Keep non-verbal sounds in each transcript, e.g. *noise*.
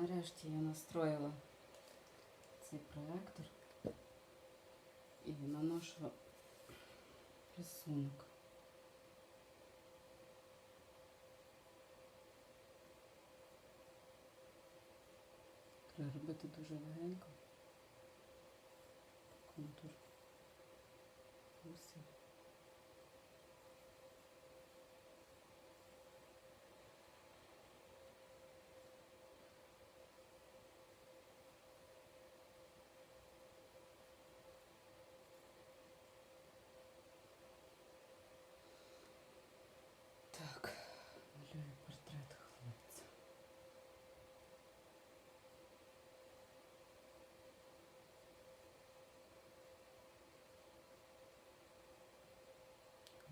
нарешті я настроїла цей проектор і наношу рисунок. Треба робити дуже легенько. Контур. Вусів. Так, малюю портрет хлопця.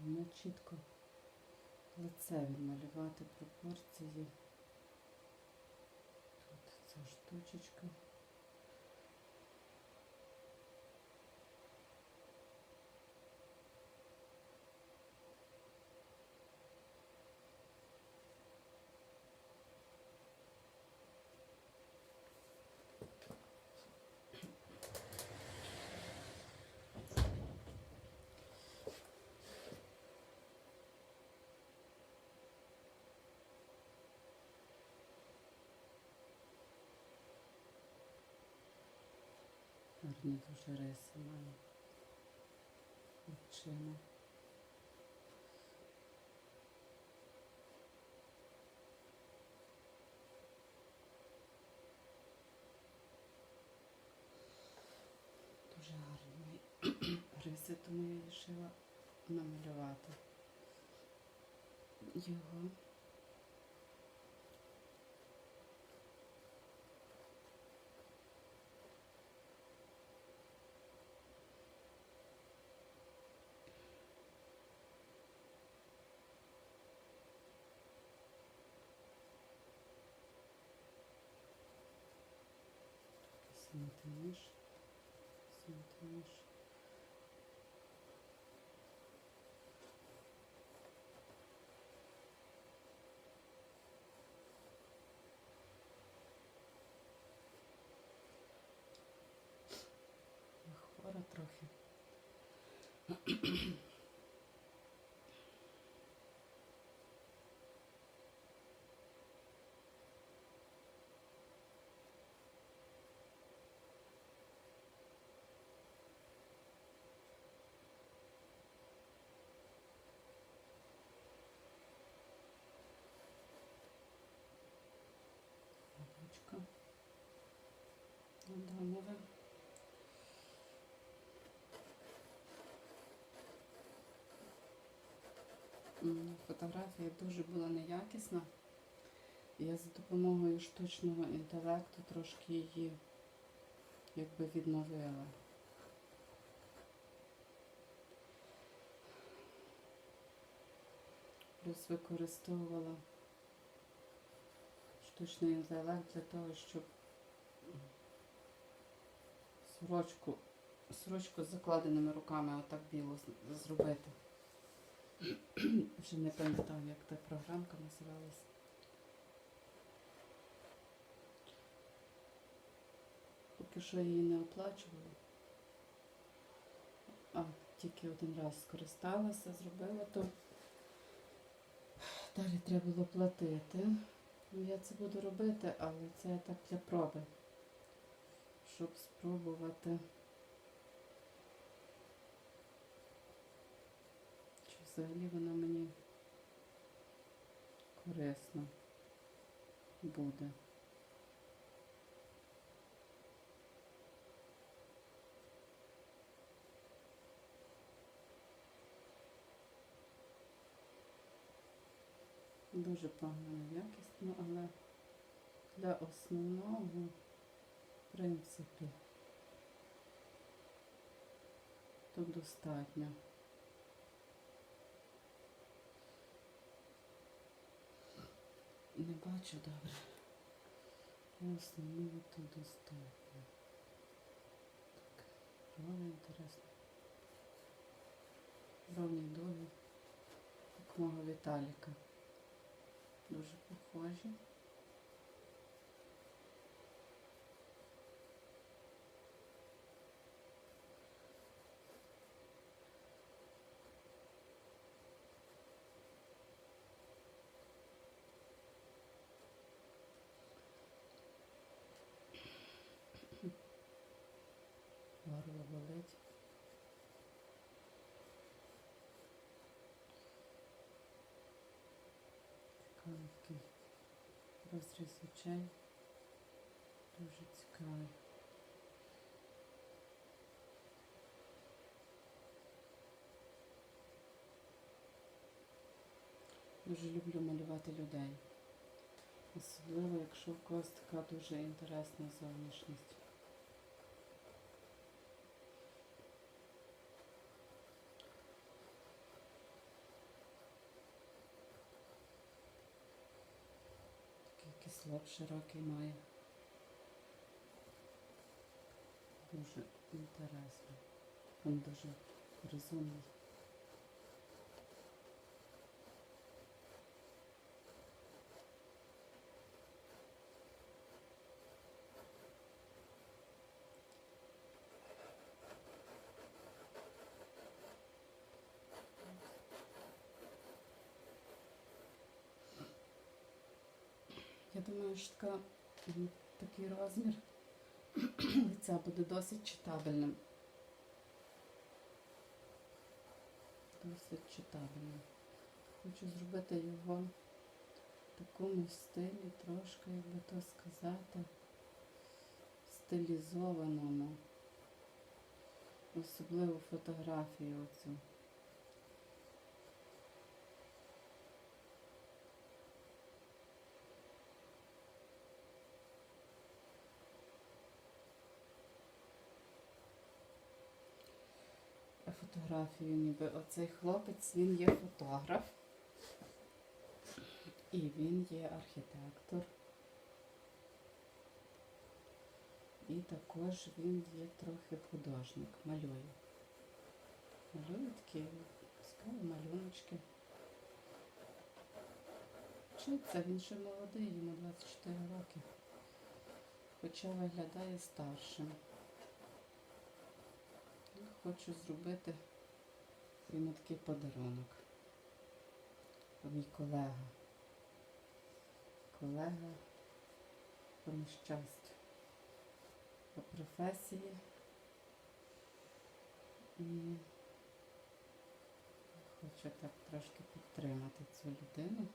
Головне чітко лице відмалювати пропорції. Тут ця штучечка. Гарні дуже риси має. Очима. Дуже гарні риси, тому я вирішила намалювати його. Сантимеш, сантимеш. Я хвора трохи. Фотографія дуже була неякісна. Я за допомогою штучного інтелекту трошки її якби відновила. Плюс використовувала штучний інтелект для того, щоб сорочку, сорочку з закладеними руками отак біло зробити. Вже не пам'ятаю, як та програмка називалась. Поки що її не оплачувала. А тільки один раз скористалася, зробила, то далі треба було платити. Ну, я це буду робити, але це так для проби. Щоб спробувати. Чи взагалі вона мені корисна буде. Дуже погано якісно, але для основного, в принципі, тут достатньо. Не бачу добре. Для основного тут достатньо. Так, брови інтересно. Ровні долі, як мого Віталіка. Дуже похожі. Розріз очей. Дуже цікавий. Дуже люблю малювати людей. Особливо, якщо в когось така дуже інтересна зовнішність. Кислот широкий має. Дуже інтересно. Він дуже розумний. Я думаю, що така, такий розмір *clears throat* лиця буде досить читабельним. Досить читабельним. Хочу зробити його в такому стилі, трошки, як би то сказати, стилізованому. Особливо фотографію оцю. Фотографію, ніби оцей хлопець, він є фотограф. І він є архітектор. І також він є трохи художник, малює. Малює такі цікаві малюночки. Вчиться, він ще молодий, йому 24 роки. Хоча виглядає старшим. Хочу зробити йому такий подарунок. Мій колега. Колега по нещастю, по професії. І хочу так трошки підтримати цю людину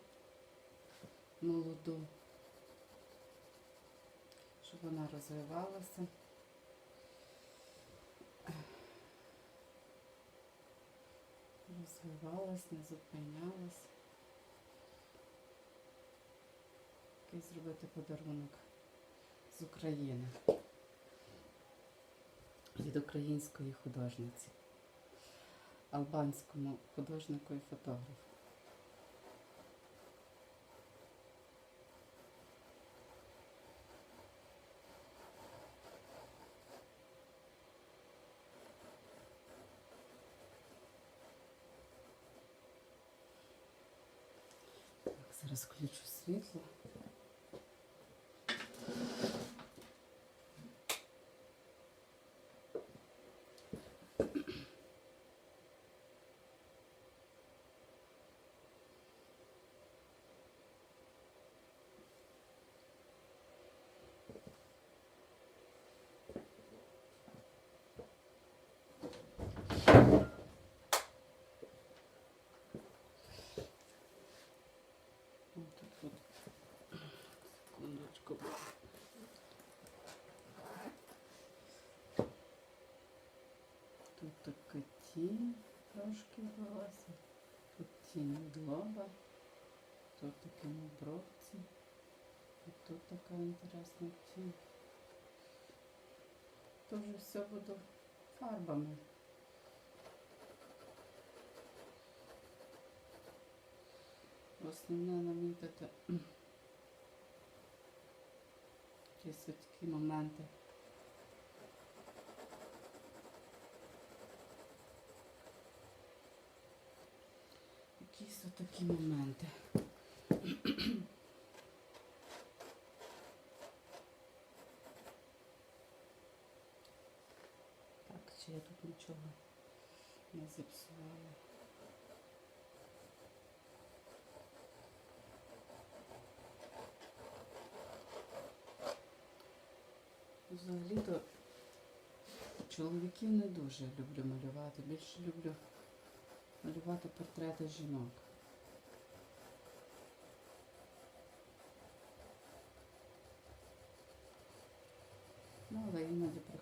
молоду, щоб вона розвивалася. Розвивалась, не зупинялась. Який зробити подарунок з України. Від української художниці, албанському художнику і фотографу. Так, зараз включу світло. Ось Тут от. Секундочку. Тут така тінь трошки волосся. Тут тінь лоба. Тут такі бровці. І тут така інтересна тінь. Тут вже все буду фарбами. Основне намітити якісь такі моменти. Якісь такі моменти. Так, чи я тут нічого не зіпсувала? Взагалі-то чоловіків не дуже люблю малювати. Більше люблю малювати портрети жінок.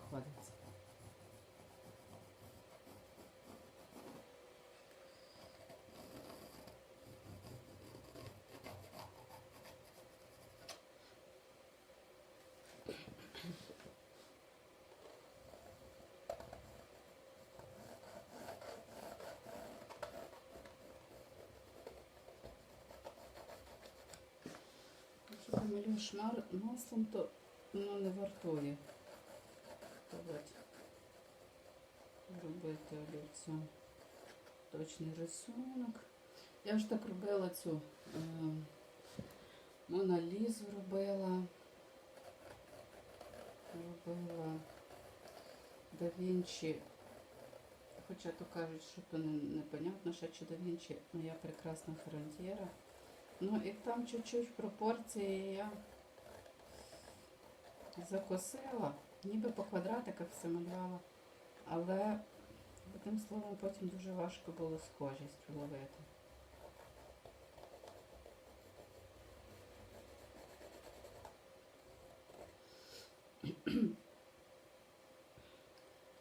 Знаходиться. Якщо ти малюєш мар маслом, то воно не вартує. То робити олівцю точний рисунок. Я ж так робила цю е, Моналізу робила. Робила Да Вінчі. Хоча то кажуть, що то не- непонятно, що чи Да Вінчі моя прекрасна фронтіра. Ну і там чуть-чуть пропорції я закосила, ніби по квадратиках все малювала, але одним словом потім дуже важко було схожість вловити.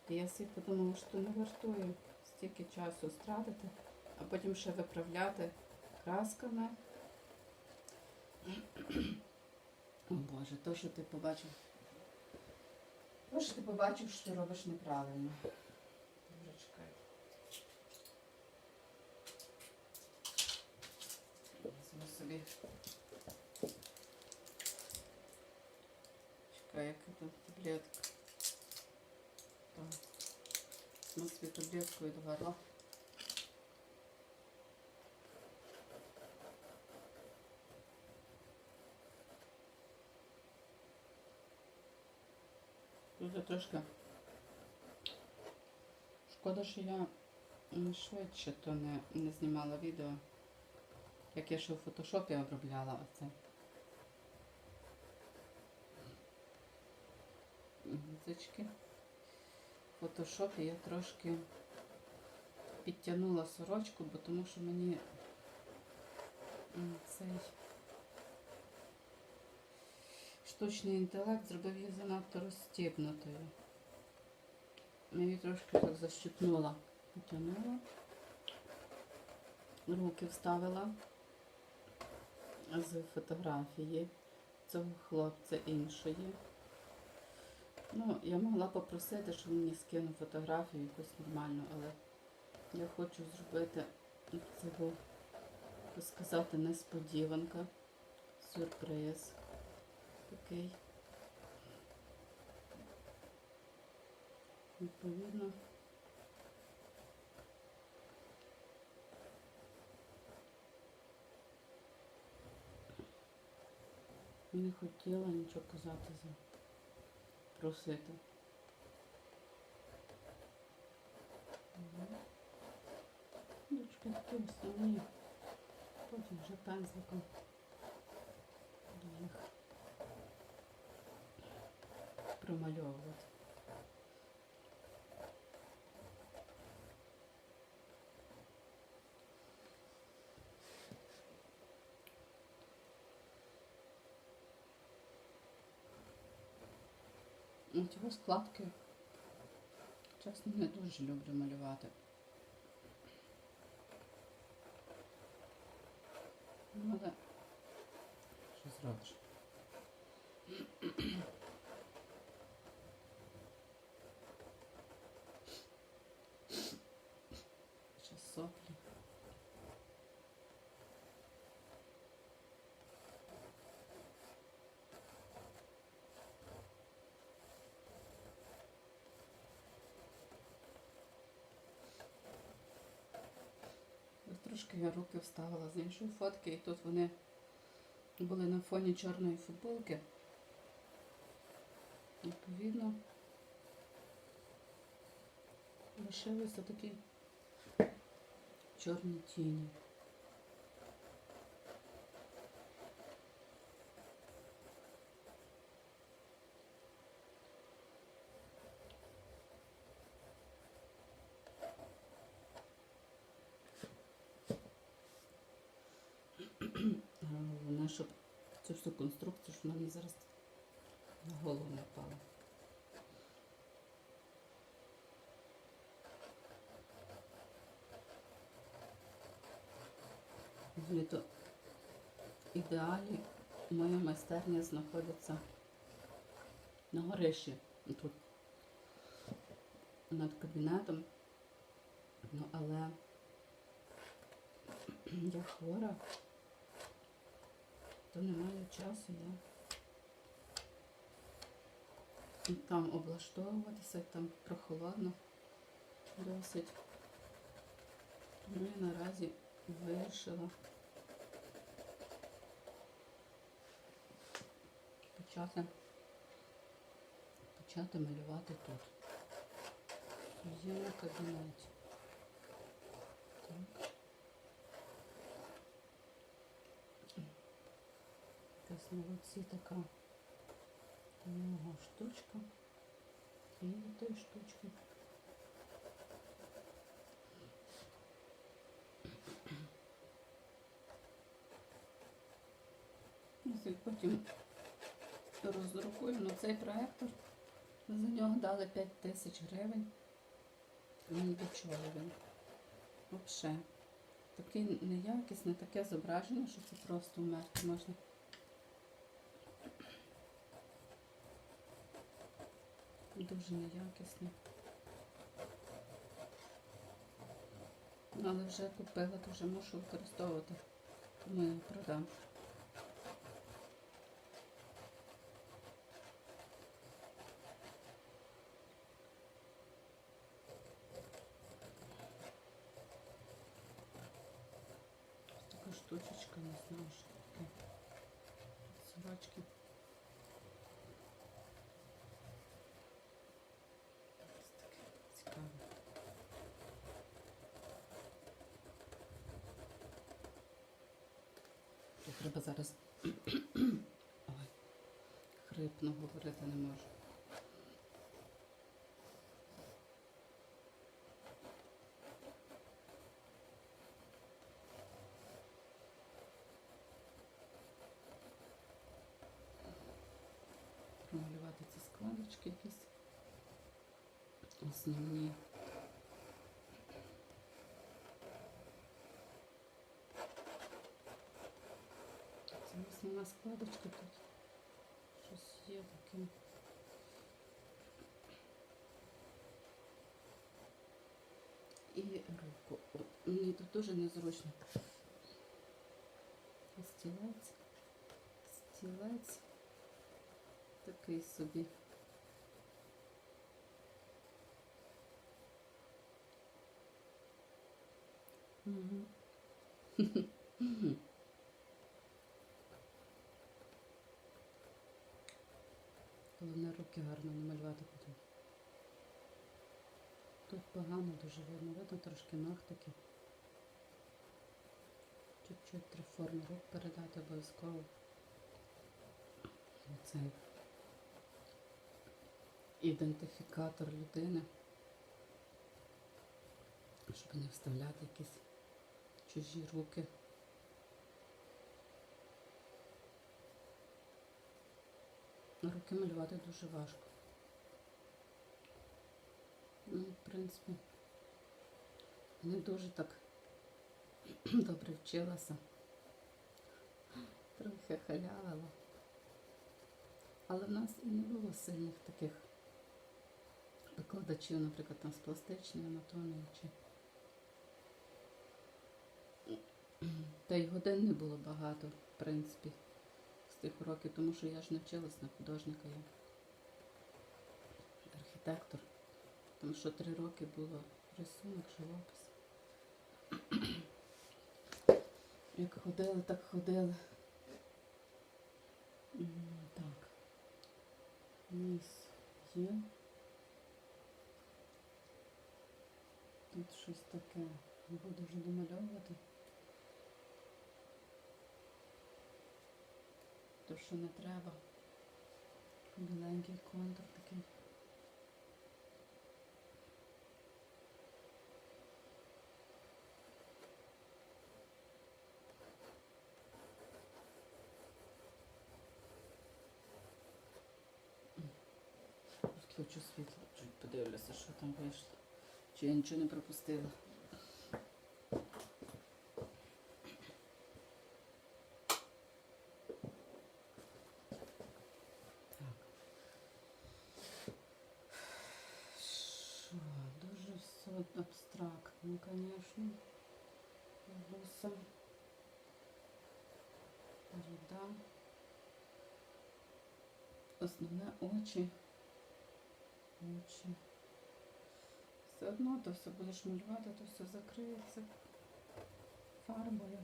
Я собі подумала, що не вартує стільки часу стратити, а потім ще виправляти красками. О Боже, то, що ти побачив. Що ти побачив, що ти робиш неправильно. Добре, чекай. Візьму собі. Чекай, яка тут таблетка. Візьму собі таблетку від горла. Трошки. Шкода, що я м, швидше то не, не знімала відео. Як я ще в фотошопі обробляла оце. Гузочки. В фотошопі я трошки підтягнула сорочку, бо тому що мені цей штучний інтелект зробив її занадто розстібнутою. Її трошки так защипнула, потягнула, руки вставила з фотографії цього хлопця іншої. Ну, я могла попросити, щоб мені скинув фотографію якусь нормальну, але я хочу зробити цього, так сказати, несподіванка, сюрприз такий. Відповідно. Не хотіла нічого казати за просити. Дочки такі основні. Потім вже пензликом промальовувати. Ну, Цього складки, чесно, не дуже люблю малювати. Ну, але що зробиш? Трошки я руки вставила з іншої фотки, і тут вони були на фоні чорної футболки. Відповідно, лишилися такі чорні тіні. Головне, щоб цю всю конструкцію, що вона мені зараз на голову не впала. Взагалі-то ідеалі. Моя майстерня знаходиться на горищі. Тут. Над кабінетом. Ну, але *clears throat* я хвора, то не маю часу я і там облаштовуватися, там прохолодно. Досить. Тому я наразі вирішила почати, почати малювати тут. Є на кабінеті. Так. Якась на оці така нова штучка. І тої штучки. Ось Потім роздрукую, ну цей проектор. За нього дали 5 тисяч гривень. Ні до чого він. Взагалі. Такий неякісне, таке зображення, що це просто вмерти можна. Дуже неякісне. Але вже купила, то вже мушу використовувати. Тому я продам. Така штучечка, не знаю, що таке. Собачки. Ось таке цікаве. Тут треба зараз. *clears throat* Ой, хрипно говорити не можу. промалювати ці складочки якісь основні. основна складочка тут. Щось є таке. І руку. О, Мені тут дуже незручно. Стілець. Стілець. Такий собі. Угу. *laughs* погано дуже видно, видно трошки ногтики. Чуть-чуть три рук передати обов'язково. І Цей ідентифікатор людини, щоб не вставляти якісь чужі руки. Руки малювати дуже важко. Ну, в принципі, не дуже так *clears throat* добре вчилася. Трохи халявила. Але в нас і не було сильних таких викладачів, наприклад, там з пластичної анатомії чи. *clears throat* Та й годин не було багато, в принципі, з тих уроків, тому що я ж не вчилась на художника, я архітектор. Тому що три роки було рисунок, живопис. *clears throat* Як ходили, так ходили. Так. Низ є. Тут щось таке. Буду вже домальовувати. То, що не треба. Біленький контур такий. там вийшло. Чи я нічого не пропустила. Дуже все абстрактно, конечно. Гуса. Руда. Основне очі. Все одно то все будеш малювати, то все закриється фарбою.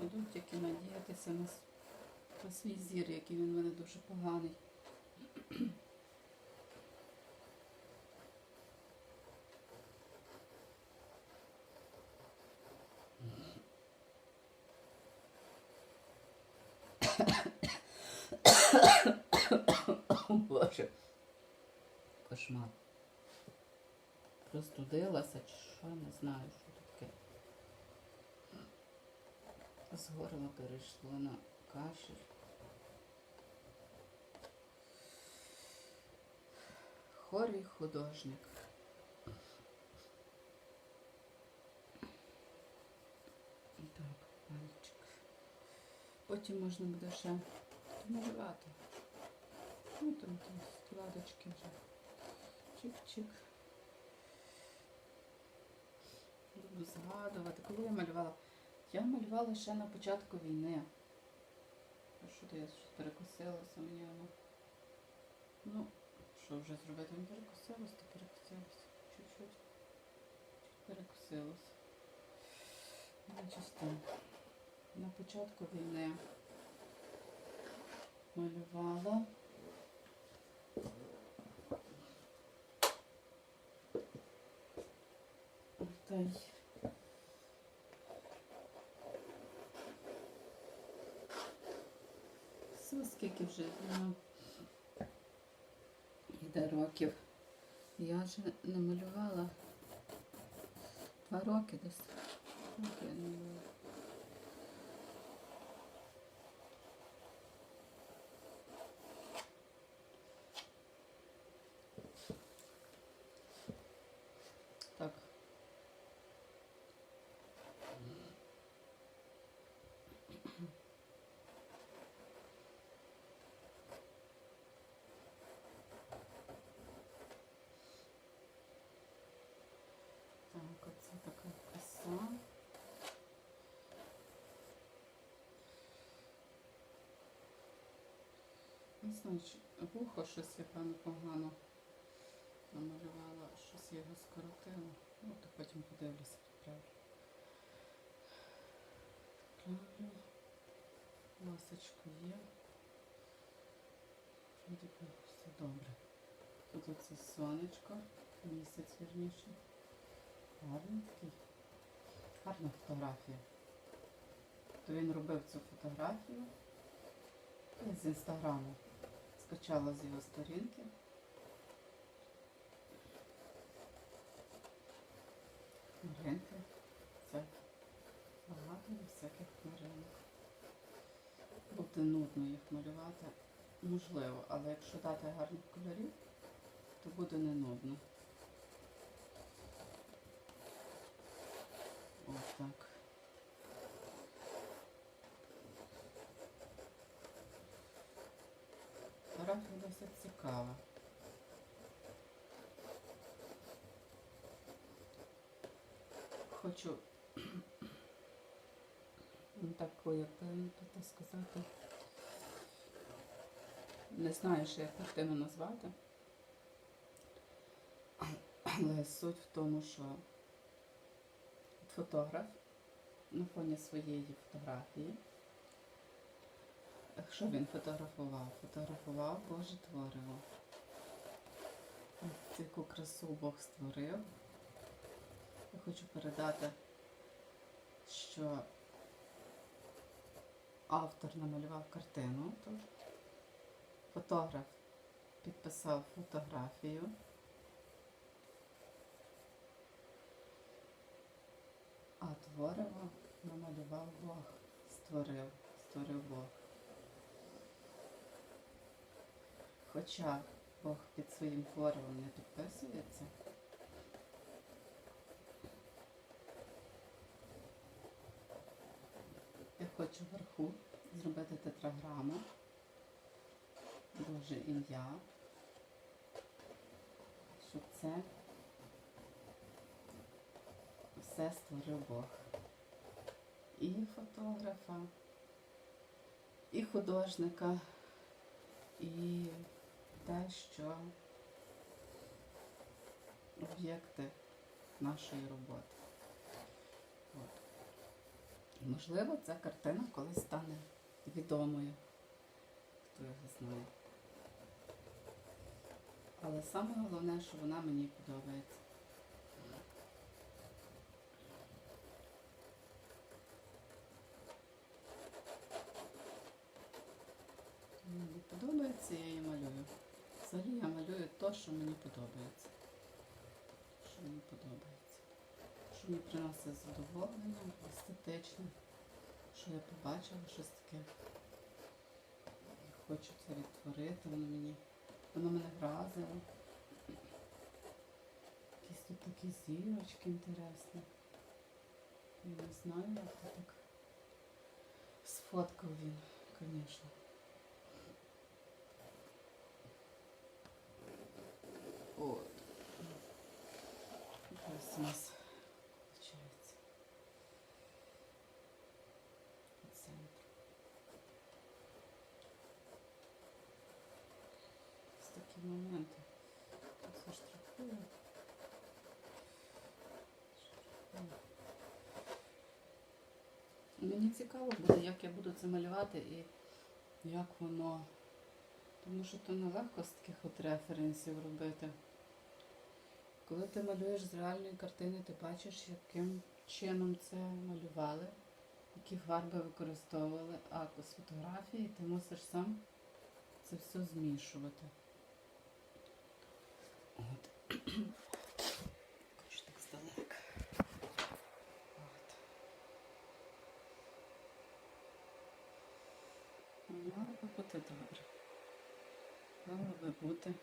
Буду тільки надіятися на, на свій зір, який він в мене дуже поганий. *coughs* Боже. Кошмар. Простудилася чи що, не знаю, що таке. З горла перейшло на кашель. Хорий художник. Так, пальчик. Потім можна буде ще малювати. Ну там ті складочки вже. Чик-чик. Буду згадувати. Коли я малювала? Я малювала ще на початку війни. Що то я щось перекосилася мені воно? Ну, що вже зробити? Не перекосилось, то перекосилось. Чуть-чуть. Чуть перекосилось. Значить. На початку війни малювала. Та все, скільки вже ну, йде років. Я вже намалювала два роки десь малювала. Так. Так, оце така краса. Знаю, вухо щось я певно погано намалювала, щось я його скоротила. Ну, то потім подивлюся, підправлю. Правлю. Ласочку є. Вроді все добре. Тут оце сонечко, місяць вірніше. Гарний такий. Гарна фотографія. То він робив цю фотографію. З інстаграму скачала з його сторінки. Хмаринки. Це багато всяких хмаринок. Буде нудно їх малювати. Можливо, але якщо дати гарних кольорів, то буде не нудно. Ось так. Досить цікава. Хочу *clears throat* таку, як так сказати. Не знаю, що як картину назвати. Але суть в тому, що фотограф на фоні своєї фотографії. Що він фотографував? Фотографував Боже твориво. Ось Яку красу Бог створив. Я хочу передати, що автор намалював картину, то фотограф підписав фотографію. А твориво намалював Бог, створив, створив Бог. Хоча Бог під своїм творивом не підписується, я хочу вверху зробити тетраграму, Боже ім'я, щоб це все створив Бог. І фотографа, і художника, і те, що об'єкти нашої роботи. От. Можливо, ця картина колись стане відомою, хто його знає. Але саме головне, що вона мені подобається. Мені подобається, я її малюю. Взагалі я малюю те, що мені подобається. Що мені подобається. Що мені приносить задоволення, естетичне. Що я побачила щось таке. Хочу це відтворити, воно мені. Воно мене вразило. Якісь тут такі зірочки інтересні. Я не знаю, як це так сфоткав він, звісно. От. Ось у нас виходить. По центру. Ось такі моменти. Мені цікаво буде, як я буду це малювати і як воно. Тому що то нелегко з таких от референсів робити. Коли ти малюєш з реальної картини, ти бачиш, яким чином це малювали, які фарби використовували, а з фотографії ти мусиш сам це все змішувати. От. Мало би бути добре. Мало би бути